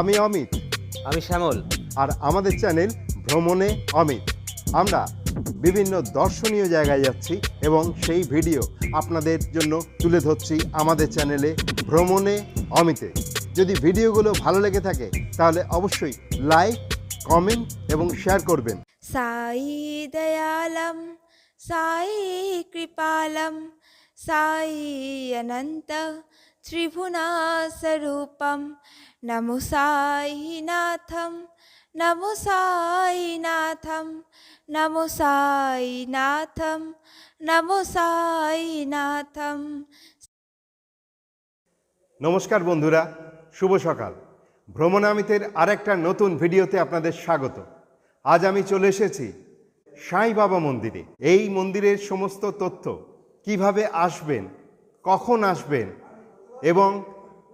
আমি অমিত। আমি শ্যামল। আর আমাদের চ্যানেল ভ্রমণে অমিত। আমরা বিভিন্ন দর্শনীয় জায়গায় যাচ্ছি এবং সেই ভিডিও আপনাদের জন্য তুলে ধরছি আমাদের চ্যানেলে ভ্রমণে অমিতে। যদি ভিডিওগুলো ভালো লেগে থাকে তাহলে অবশ্যই লাইক কমেন্ট এবং শেয়ার করবেন। সাই দয়ালম সাই কৃপালম সাই অনন্ত त्रिभुवनास्वरूपं नमो साईनाथं नमो साईनाथं नमो साईनाथं नमो साईनाथं নমস্কার বন্ধুরা শুভ সকাল ভ্রমণামিতের আরেকটা নতুন ভিডিওতে আপনাদের স্বাগত আজ আমি চলে এসেছি সাই বাবা মন্দিরে এই মন্দিরের সমস্ত তথ্য কিভাবে আসবেন কখন আসবেন এবং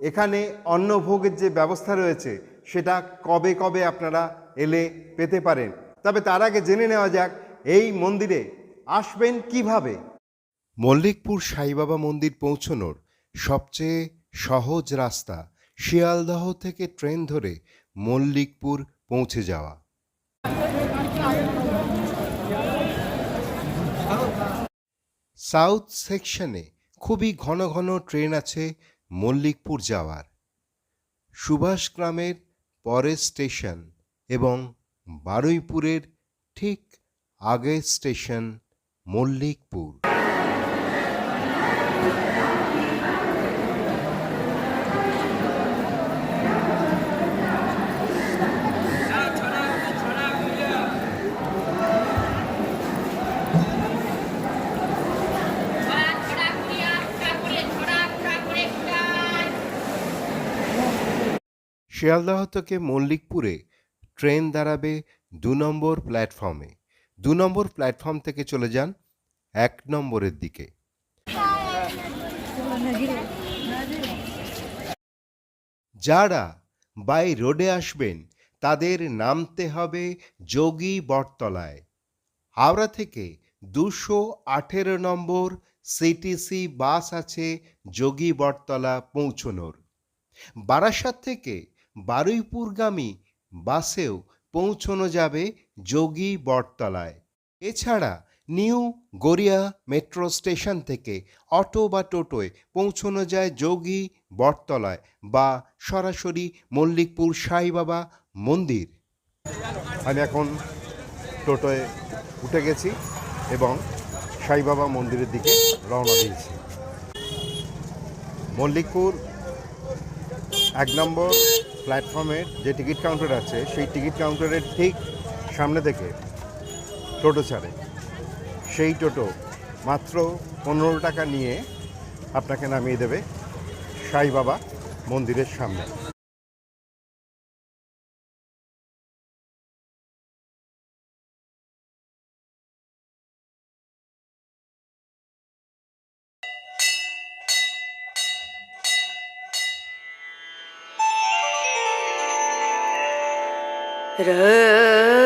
এখানে অন্নভোগের যে ব্যবস্থা রয়েছে, সেটা কবে কবে আপনারা এলে পেতে পারেন? তবে তার আগে জেনে নেওয়া যাক, এই মন্দিরে আসবেন কীভাবে? মল্লিকপুর সাইবাবা মন্দির পৌঁছনোর সবচেয়ে সহজ রাস্তা শিয়ালদহ থেকে ট্রেন ধরে মল্লিকপুর পৌঁছে যাওয়া। সাউথ সেকশনে খুবই ঘন ঘন ট্রেন আছে মল্লিকপুর যাওয়ার। সুভাষ গ্রামের পরের স্টেশন এবং বারুইপুরের ঠিক আগের স্টেশন মল্লিকপুর। শিয়ালদহ থেকে মল্লিকপুরে ট্রেন দাঁড়াবে দু নম্বর প্ল্যাটফর্মে। দু নম্বর প্ল্যাটফর্ম থেকে চলে যান এক নম্বরের দিকে। যারা বাই রোডে আসবেন, তাদের নামতে হবে যোগী বটতলায়। হাওড়া থেকে দুশো আঠেরো নম্বর সিটিসি বাস আছে যোগী বটতলা পৌঁছনোর। বারাসাত থেকে বারুইপুরগামী বাসেও পৌঁছনো যাবে যোগী বটতলায়। এছাড়া নিউ গড়িয়া মেট্রো স্টেশন থেকে অটো বা টোটোয় পৌঁছনো যায় যোগী বটতলায় বা সরাসরি মল্লিকপুর সাইবাবা মন্দির। আমি এখন টোটোয় উঠে গেছি এবং সাইবাবা মন্দিরের দিকে রওনা দিয়েছি। মল্লিকপুর এক নম্বর প্ল্যাটফর্মের যে টিকিট কাউন্টার আছে, সেই টিকিট কাউন্টারের ঠিক সামনে থেকে টোটো ছাড়ে। সেই টোটো মাত্র পনেরো টাকা নিয়ে আপনাকে নামিয়ে দেবে সাই বাবা মন্দিরের সামনে। Rrrr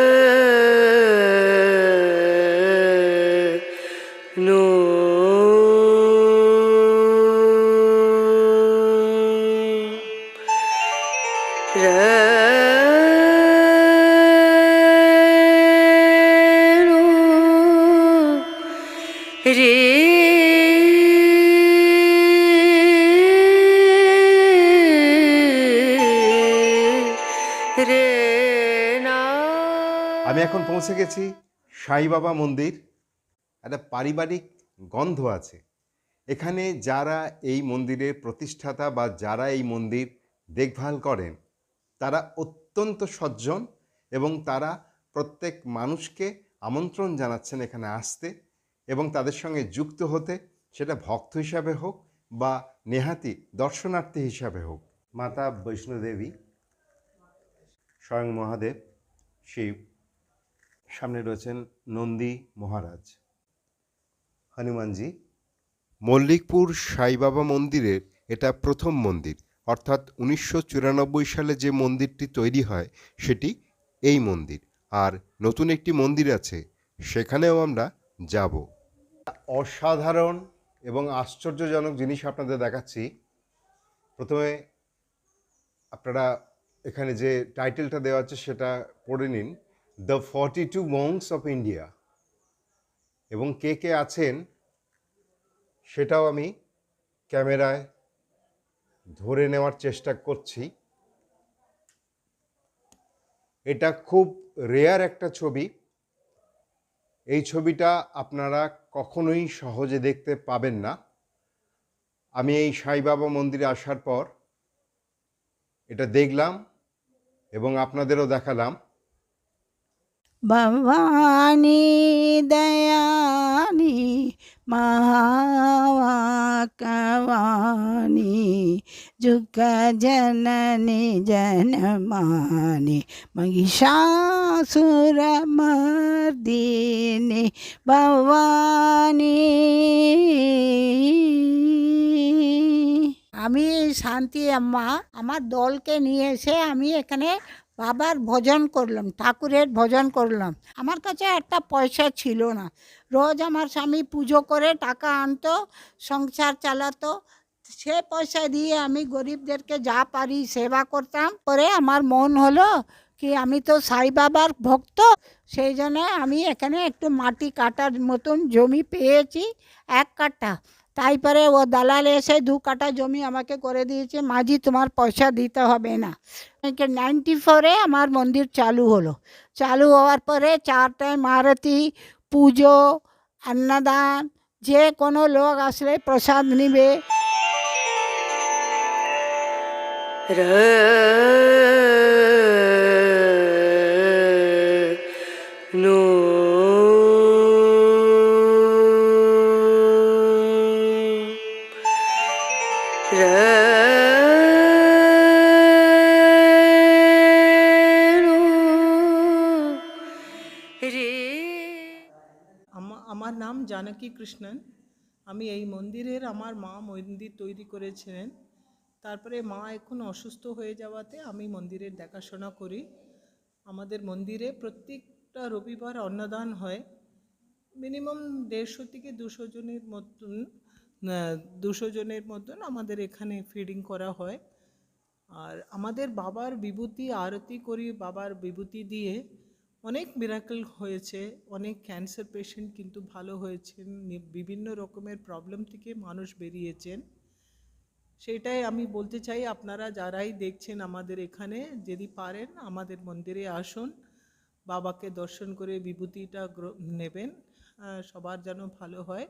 আমি এখন পৌঁছে গেছি সাই বাবা মন্দির। একটা পারিবারিক গন্ধ আছে। এখানে যারা এই মন্দিরের প্রতিষ্ঠাতা বা যারা এই মন্দির দেখভাল করেন, তারা অত্যন্ত সজ্জন এবং তারা প্রত্যেক মানুষকে আমন্ত্রণ জানাচ্ছেন এখানে আসতে এবং তাদের সঙ্গে যুক্ত হতে। সেটা ভক্ত হিসাবে হোক বা নেহাতি দর্শনার্থী হিসাবে হোক। মাতা বৈষ্ণোদেবী, স্বয়ং মহাদেব, শিব সামনে রয়েছেন নন্দী মহারাজ। হনুমানজি, মল্লিকপুর সাইবাবা মন্দিরের এটা প্রথম মন্দির, অর্থাৎ উনিশশো চুরানব্বই সালে যে মন্দিরটি তৈরি হয় সেটি এই মন্দির। আর নতুন একটি মন্দির আছে, সেখানেও আমরা যাব। অসাধারণ এবং আশ্চর্যজনক জিনিস আপনাদের দেখাচ্ছি। প্রথমে আপনারা এখানে যে টাইটেলটা দেওয়া আছে সেটা পড়ে নিন। The forty two months of India এবং কে কে আছেন, সেটাও আমি ক্যামেরায় ধরে নেওয়ার চেষ্টা করছি। এটা খুব রেয়ার একটা ছবি। এই ছবিটা আপনারা কখনোই সহজে দেখতে পাবেন না। আমি এই সাই বাবা মন্দিরে আসার পর এটা দেখলাম এবং আপনাদেরও দেখালাম। भवानी, दयानी, महावाकवानी जुग जननी जनमानी, महिषासुरमर्दिनी, भवानी। আমি শান্তি আম্মা আমার দলকে নিয়ে এসে আমি এখানে বাবার ভজন করলাম, ঠাকুরের ভজন করলাম। আমার কাছে একটা পয়সা ছিল না। রোজ আমার স্বামী পুজো করে টাকা আনতো, সংসার চালাতো। সে পয়সা দিয়ে আমি গরিবদেরকে যা পারি সেবা করতাম। পরে আমার মন হলো কি আমি তো সাই বাবার ভক্ত, সেই জন্য আমি এখানে একটু মাটি কাটার মতন জমি পেয়েছি, এক কাঠা তারপরে ও দালাল এসে দু কাঠা জমি আমাকে করে দিয়েছে, মাঝি তোমার পয়সা দিতে হবে না। নাইনটি ফোরে আমার মন্দির চালু হলো। চালু হওয়ার পরে চার টাইম আরতি পুজো, অন্নদান, যে কোনো লোক আসলে প্রসাদ নিবে। र নাম জানকী কৃষ্ণন। আমি এই মন্দিরের আমার মা মন্দির তৈরি করেছিলেন। তারপরে মা এখন অসুস্থ হয়ে যাওয়াতে আমি মন্দিরের দেখাশোনা করি। আমাদের মন্দিরে প্রত্যেকটা রবিবার অন্নদান হয়। মিনিমাম দেড়শো থেকে দুশো জনের মতন দুশো জনের মতন আমাদের এখানে ফিডিং করা হয়। আর আমাদের বাবার বিভূতি, আরতি করি বাবার বিভূতি দিয়ে অনেক মিরাকল হয়েছে, অনেক ক্যান্সার পেশেন্ট কিন্তু ভালো হয়েছেন বিভিন্ন রকমের প্রবলেম থেকে মানুষ বেরিয়েছেন। সেটাই আমি বলতে চাই, আপনারা যারাই দেখছেন আমাদের এখানে, যদি পারেন আমাদের মন্দিরে আসুন, বাবাকে দর্শন করে বিভূতিটা নেবেন সবার যেন ভালো হয়।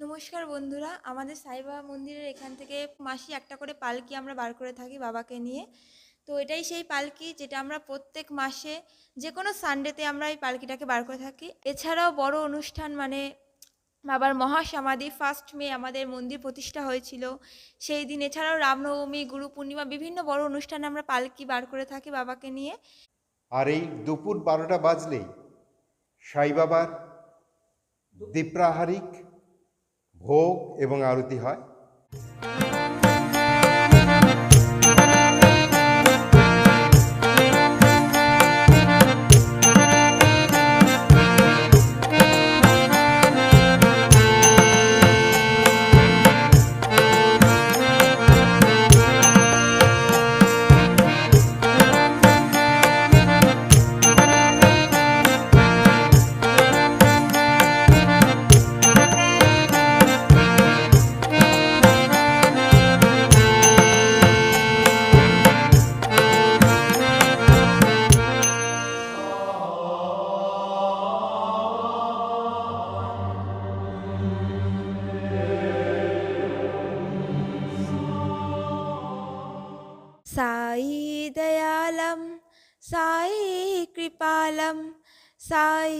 নমস্কার বন্ধুরা, আমাদের সাইবাবা মন্দিরের এখান থেকে মাসি একটা করে পালকি আমরা বার করে থাকি বাবাকে নিয়ে। তো এটাই সেই পালকি যেটা আমরা প্রত্যেক মাসে যে কোনো সানডেতে আমরা এই পালকিটাকে বার করে থাকি। এছাড়াও বড় অনুষ্ঠান মানে বাবার মহাসমাধি ফার্স্ট মে আমাদের মন্দির প্রতিষ্ঠা হয়েছিল। সেই দিন এছাড়াও রামনবমী গুরু পূর্ণিমা বিভিন্ন বড় অনুষ্ঠানে আমরা পালকি বার করে থাকি বাবাকে নিয়ে। আর এই দুপুর বারোটা বাজলেই সাই বাবার দীপ্রাহারিক ভোগ এবং আরতি হয়। कृपालं साई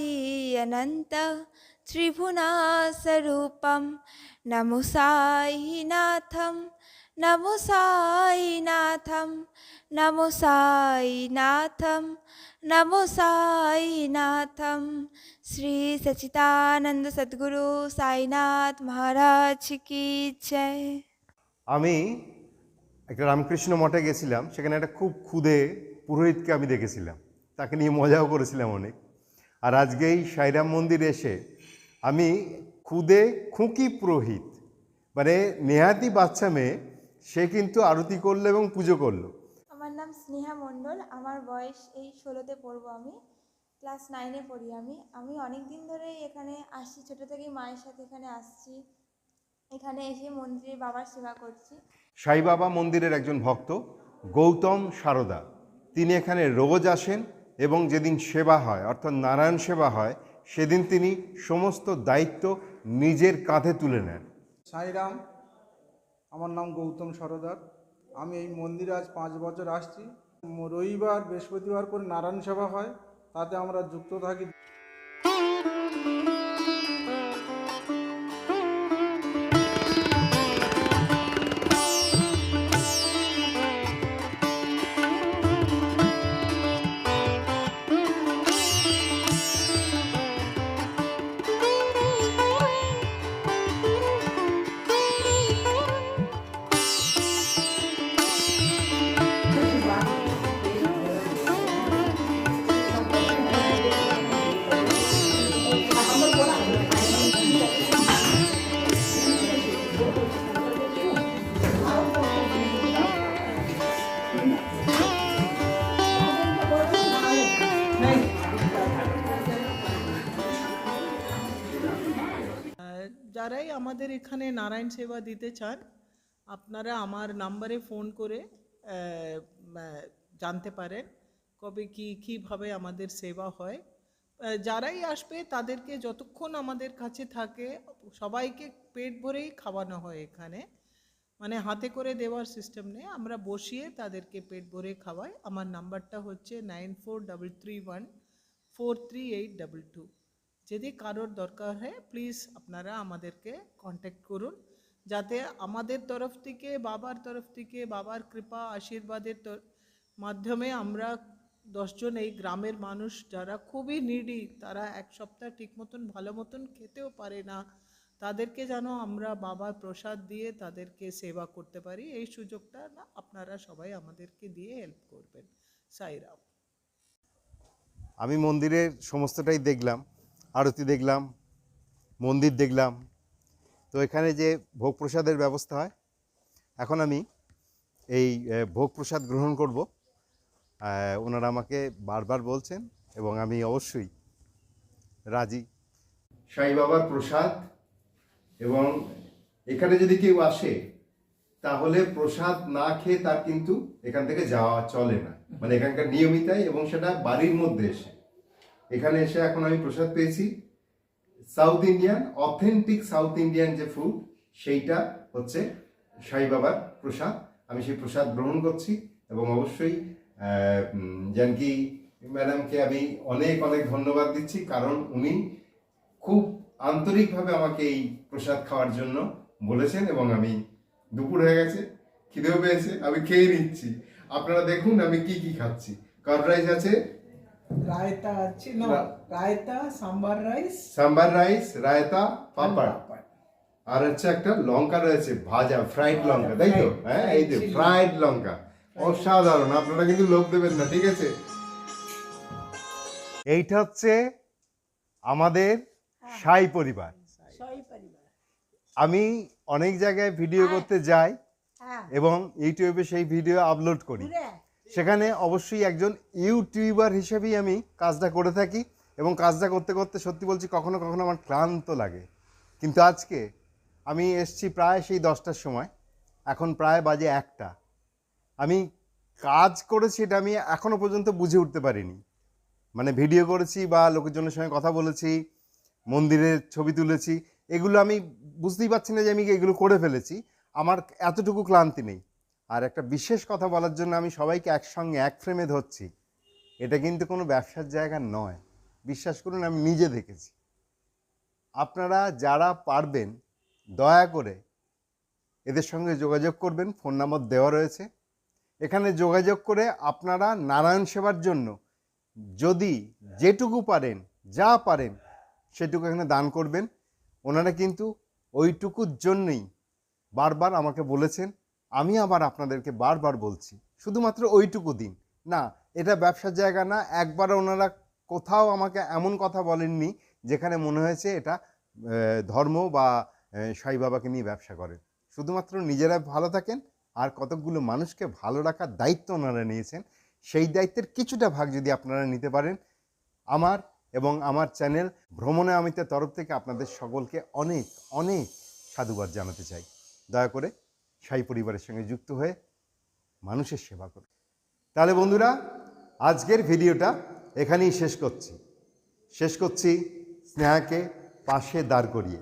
अनन्त त्रिभुवनास्वरूपं नमो साईनाथं नमो साईनाथं नमो साईनाथं नमो साईनाथं श्री सच्चिदानंद सद्गुरु साईनाथ महाराज की जय আমি একটা রামকৃষ্ণ মঠে গেছিলাম সেখানে একটা খুব ক্ষুদে পুরোহিতকে আমি দেখেছিলাম তাকে নিয়ে মজাও করেছিলাম অনেক। আর আজকে এই সাইরাম মন্দির এসে আমি খুদে খুঁকি পুরোহিত মানে নেহাতি বাচ্চা মেয়ে সে কিন্তু আরতি করল এবং পুজো করল। আমার নাম স্নেহা মণ্ডল আমার বয়স এই ষোলোতে পড়ব আমি ক্লাস নাইনে পড়ি আমি। আমি অনেক দিন ধরেই এখানে আসছি ছোটো থেকেই মায়ের সাথে এখানে আসছি। এখানে এসে মন্দিরে বাবার সেবা করছি। সাই বাবা মন্দিরের একজন ভক্ত গৌতম সারদা। তিনি এখানে রোজ আসেন এবং যেদিন সেবা হয়, অর্থাৎ নারায়ণ সেবা হয়, সেদিন তিনি সমস্ত দায়িত্ব নিজের কাঁধে তুলে নেন। সাইরাম আমার নাম গৌতম সরদার। আমি এই মন্দিরে আজ পাঁচ বছর আসছি। রবিবার, বৃহস্পতিবার করে নারায়ণ সেবা হয়, তাতে আমরা যুক্ত থাকি। নারায়ণ সেবা দিতে চান, আপনারা আমার নাম্বারে ফোন করে জানতে পারেন কবে কি, কীভাবে আমাদের সেবা হয়। যারাই আসবে তাদেরকে যতক্ষণ আমাদের কাছে থাকে, সবাইকে পেট ভরেই খাওয়ানো হয় এখানে। মানে হাতে করে দেওয়ার সিস্টেম নেই, আমরা বসিয়ে তাদেরকে পেট ভরে খাওয়াই। আমার নাম্বারটা হচ্ছে nine four double three one four three eight double two. যদি কারোর দরকার হয় প্লিজ আপনারা আমাদেরকে কন্ট্যাক্ট করুন। যাতে আমাদের তরফ থেকে, বাবার তরফ থেকে, বাবার কৃপা, আশীর্বাদের মাধ্যমে আমরা দশজন এই গ্রামের মানুষ যারা খুবই নিডি তারা এক সপ্তাহ ঠিক মতন, ভালো মতন খেতেও পারে না, তাদেরকে যেন আমরা বাবার প্রসাদ দিয়ে তাদেরকে সেবা করতে পারি। এই সুযোগটা না আপনারা সবাই আমাদেরকে দিয়ে হেল্প করবেন। সাইরাম। আমি মন্দিরের সমস্তটাই দেখলাম। আরতি দেখলাম, মন্দির দেখলাম। তো এখানে যে ভোগ প্রসাদের ব্যবস্থা হয়, এখন আমি এই ভোগ প্রসাদ গ্রহণ করব। ওনারা আমাকে বারবার বলছেন এবং আমি অবশ্যই রাজি। সাই বাবার প্রসাদ এবং এখানে যদি কেউ আসে, তাহলে প্রসাদ না খেয়ে তার কিন্তু এখান থেকে যাওয়া চলে না। মানে এখানকার নিয়মিতাই এবং সেটা বাড়ির মধ্যে এসে। এখানে এসে এখন আমি প্রসাদ পেয়েছি। South Indian authentic South Indian যে ফুড সেইটা হচ্ছে সাই বাবার প্রসাদ। আমি সেই প্রসাদ গ্রহণ করছি এবং অবশ্যই জানকি ম্যাডামকে আমি অনেক অনেক ধন্যবাদ দিচ্ছি কারণ উনি খুব আন্তরিকভাবে আমাকে এই প্রসাদ খাওয়ার জন্য বলেছেন এবং আমি দুপুর হয়ে গেছে, খিদেও পেয়েছে, আমি খেয়ে নিচ্ছি। আপনারা দেখুন আমি কি কি খাচ্ছি। কার্ড রাইস আছে রায়তা আছে না রায়তা সাম্বার রাইস সাম্বার রাইস রায়তা পাপড় আর হচ্ছে একটা লঙ্কা রয়েছে ভাজা ফ্রাইড লঙ্কা তাই তো হ্যাঁ এই যে ফ্রাইড লঙ্কা অসাধারণ আপনারা কিন্তু লোক দেবেন না ঠিক আছে এইটা হচ্ছে আমাদের সাই পরিবার। আমি অনেক জায়গায় ভিডিও করতে যাই হ্যাঁ। এবং ইউটিউবে সেই ভিডিও আপলোড করি। সেখানে অবশ্যই একজন ইউটিউবার হিসেবেই আমি কাজটা করে থাকি এবং কাজটা করতে করতে সত্যি বলছি কখনো কখনো আমার ক্লান্ত লাগে। কিন্তু আজকে আমি এসছি প্রায় সেই দশটার সময়, এখন প্রায় বাজে একটা। আমি কাজ করেছি এটা আমি এখনও পর্যন্ত বুঝে উঠতে পারিনি। মানে ভিডিও করেছি বা লোকজনের সঙ্গে কথা বলেছি, মন্দিরের ছবি তুলেছি, এগুলো আমি বুঝতেই পারছি না যে আমি এগুলো করে ফেলেছি। আমার এতটুকু ক্লান্তি নেই। আর একটা বিশেষ কথা বলার জন্য আমি সবাইকে একসঙ্গে, এক ফ্রেমে ধরছি। এটা কিন্তু কোনো ব্যবসার জায়গা নয়। বিশ্বাস করুন, আমি নিজে দেখেছি। আপনারা যারা পারবেন, দয়া করে এদের সঙ্গে যোগাযোগ করবেন। ফোন নাম্বার দেওয়া রয়েছে। এখানে যোগাযোগ করে আপনারা নারায়ণ সেবার জন্য যদি যেটুকু পারেন, যা পারেন, সেটুকু এখানে দান করবেন। ওনারা কিন্তু ওইটুকুর জন্যই বারবার আমাকে বলেছেন আমি আবার আপনাদেরকে বারবার বলছি, শুধুমাত্র ওইটুকু দিন। না, এটা ব্যবসার জায়গা না একবার ওনারা কোথাও আমাকে এমন কথা বলেননি যেখানে মনে হয়েছে এটা ধর্ম বা সাই বাবাকে নিয়ে ব্যবসা করেন। শুধুমাত্র নিজেরা ভালো থাকেন আর কতকগুলো মানুষকে ভালো রাখার দায়িত্ব ওনারা নিয়েছেন, সেই দায়িত্বের কিছুটা ভাগ যদি আপনারা নিতে পারেন, আমার এবং আমার চ্যানেল ভ্রমণে আমিতের তরফ থেকে আপনাদের সকলকে অনেক অনেক সাধুবাদ জানাতে চাই। দয়া করে সাই পরিবারের সঙ্গে যুক্ত হয়ে মানুষের সেবা করুন তাহলে বন্ধুরা, আজকের ভিডিওটা এখানেই শেষ করছি। শেষ করছি স্নেহাকে পাশে দাঁড় করিয়ে।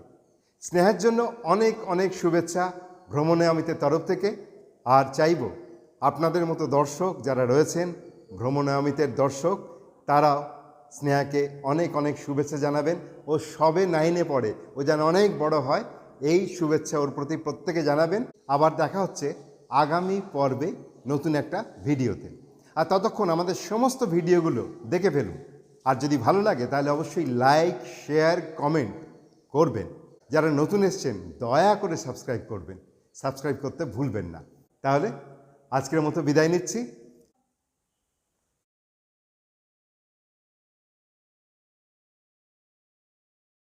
স্নেহার জন্য অনেক অনেক শুভেচ্ছা ভ্রমণে আমিতের তরফ থেকে। আর চাইব আপনাদের মতো দর্শক যারা রয়েছেন ভ্রমণে দর্শক, তারাও স্নেহাকে অনেক অনেক শুভেচ্ছা জানাবেন ও সবে নাইনে পড়ে ও যেন অনেক বড় হয় এই শুভেচ্ছা ওর প্রতি প্রত্যেকে জানাবেন। আবার দেখা হচ্ছে আগামী পর্বে নতুন একটা ভিডিওতে। আর ততক্ষণ আমাদের সমস্ত ভিডিওগুলো দেখে ফেলুন। আর যদি ভালো লাগে তাহলে অবশ্যই লাইক, শেয়ার, কমেন্ট করবেন। যারা নতুন এসছেন, দয়া করে সাবস্ক্রাইব করবেন। সাবস্ক্রাইব করতে ভুলবেন না। তাহলে আজকের মতো বিদায় নিচ্ছি।